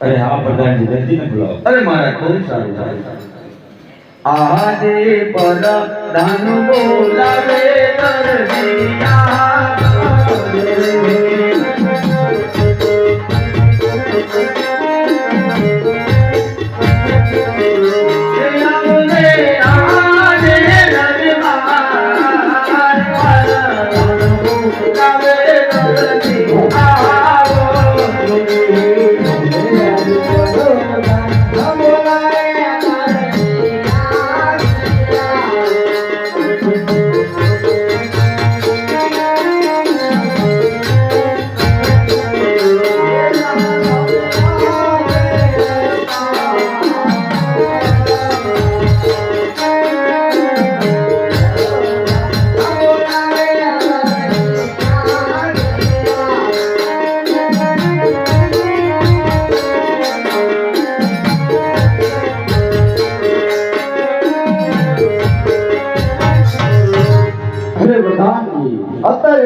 અરે હા પ્રધાનજી દર્દીને બોલાવો અરે મારા ખૂબ સારું સારું આજે પ્રધાન બોલાવે અરે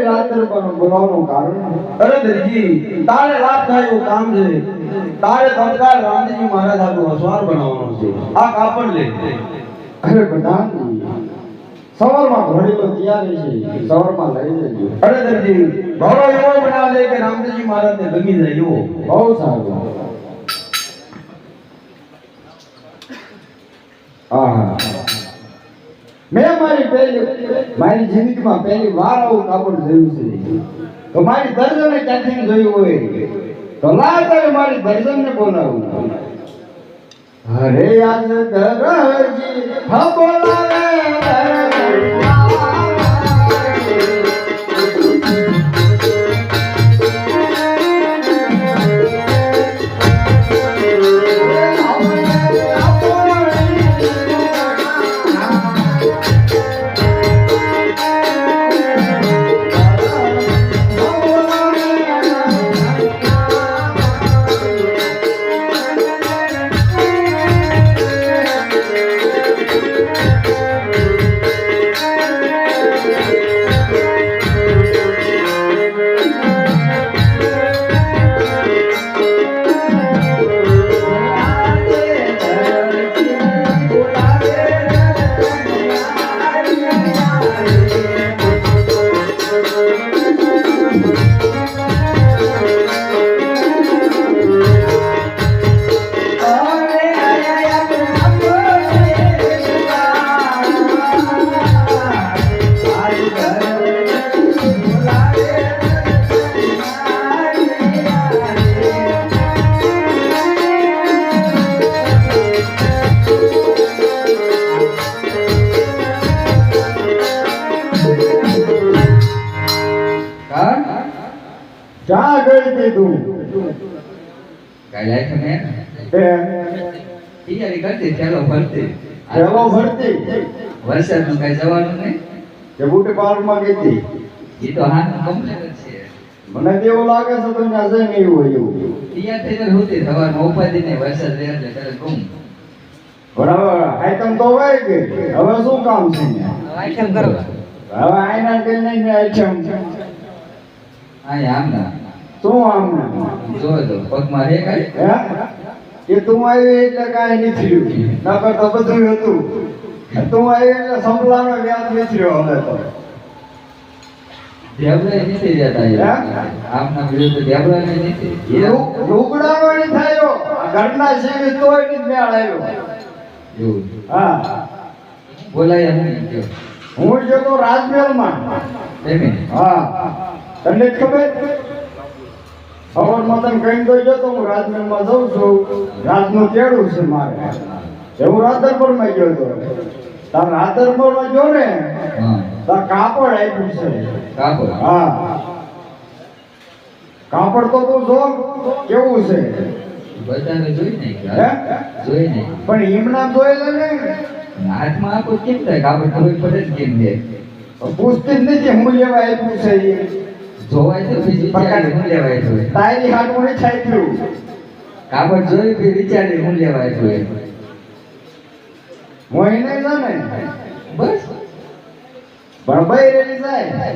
રાત્રે પણ બોલાવવાનું કારણ અરે દરજી તારે લાભ થાય એવું કામ છે. તારે તત્કાળ રામજી મહારાજ આપણું અસવાર બનાવવાનો છે. આ કાપડ લે. અરે પ્રધાનજી સવારમાં ઘોડીલો તૈયાર છે. સવારમાં લઈ જજો. અરે દરજી ઘોડો એવો બનાવે કે રામજી મહારાજને ગમી જાય એવો બહુ સારું આહા મેં મારી પહેલી, મારી જિંદગીમાં પહેલી વાર આવું કાપડ જોયું છે. તો મારી દર્જને ક્યાંથી જોયું હોય? તો લાવ તારે મારી દર્જનને બોલાવું. અરે યાદ દરજી હા બોલાવે ગઈ કાલે તમે તૈયારી કરતી ચાલો ભરતી પેલો ભરતી વરસાદનું કઈ જવાનું નહીં? કે બુટી પાર્કમાં ગઈ હતી. એ તો હા કમ્પ્લેટ છે. મને એવું લાગે છે તો ત્યાં જઈને એવું હોય એવું. તૈયાર થઈને હોતી સવારમાં ઉપાધિ નહીં વરસાદ રહે એટલે ગુમ બરાબર આઈટમ તો હોય કે હવે શું કામ છે? આઈટમ કરવા. હવે આઈના કે નહીં આઈટમ. હા આમ ના શું આમ? જો તો પગમાં હે કાંઈ? હે? એ તું એટલે કાંઈ નહીં થયું ના તો બધું હતું. તું એટલે સંભળાનો વ્યાજ રહ્યો હવે તો. નહીં થઈ જતા હે? આમ ના બીજું તો દેવરાય નથી. લુ- લુગડાનો નહીં થયો. આ ઘરના સેવી તોય નહીં મેળ આવ્યો હા. બોલાય એમ હું જતો રાજમહેલમાં. હા. જ ખબર? સવારમાં તને કહીને તો જતો હું રાજમહેલમાં જઉં છું. રાજનું કેળું છે મારે. એવું રાધરપુરમાં ગયો હતો. તાર રાધરપુરમાં જો ને? તાર કાપડ આપ્યું છે. કાપડ? હા. કાપડ તો તું જો કેવું છે. બધાને જોઈ નહીં જોઈ નહીં પણ હિમના જોયેલા ને? હાથમાં આપો કેમ થાય? કાપડ ખબર પડે જ કેમ છે. પૂછતી જ નથી હું લેવા આપ્યું છે. જોવાય તો પછી વિચારી હું લેવાય તારી જોઈ પછી વિચારી હું લેવાય તો હું એને જાણે બસ. પણ રેલી જાય.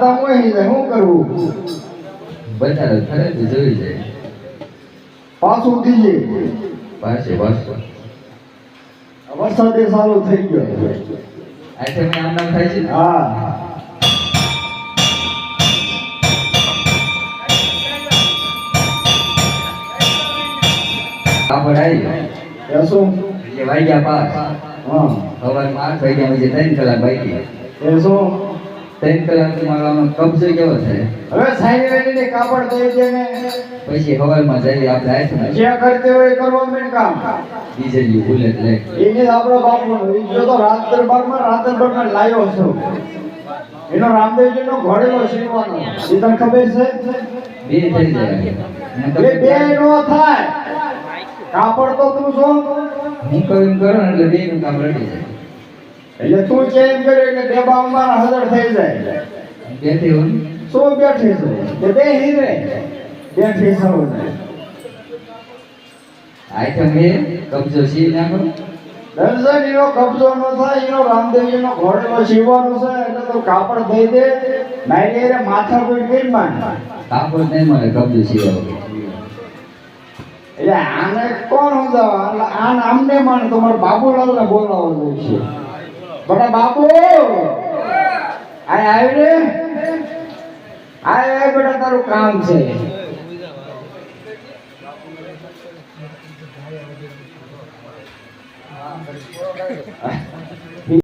તો શું કરવું ખરે જોઈ જાય પાછું ઉઠી પાસે બસ. વરસાદે સારો થઈ ગયો. આજે મેં આમ નામ થાય છે? હા. એ શું? એટલે વાગ્યા પાસ હા. સવારમાં આઠ વાગ્યા પછી ત્રણ કલાક બાકી. એ શું? ત્રણ કલાક મારો આનો કબજો કેવો થાય હવે સાઈ વેલીને કાપડ દઈ દે ને. પછી હવારમાં જઈએ આપણે છે જે કરતે હોય કરવા મેં કામ. ડીઝલ ભૂલે લઈ એને આપણો બાપુ જો તો રાત બારમાં રાતમાં લાયો છો. એનો રામદેવજીનો ઘોડેલો શીખવાનો. એ તને ખબર છે? બે થઈ જાય. બે નો થાય. કાપડ તો તું છો. હું એમ કરો ને એટલે બે કામ રડી જાય. એટલે તું છે એમ કરે એટલે ડેબા અમારા હજાર થઈ જાય. બેઠી હું શું બેઠી છે. કે બે હીરે. બેઠી સૌ આઈ બે કબજો સી નાખો. દર્શન એનો કબજો ન થાય એનો રામદેવજીનો ઘોડેલો શીવવાનો છે એટલે તો કાપડ થઈ દે. નાઈ રે માથા કોઈ કઈ માન કાપડ નહીં મળે કબજો સીવા એટલે આને કોણ સમજાવવા? એટલે આને આમને માને તમારે બાબુલાલ ને બોલાવો જોઈએ છે બટા બાપુ! આય આવી રે? આય બેટા, તારું કામ છે.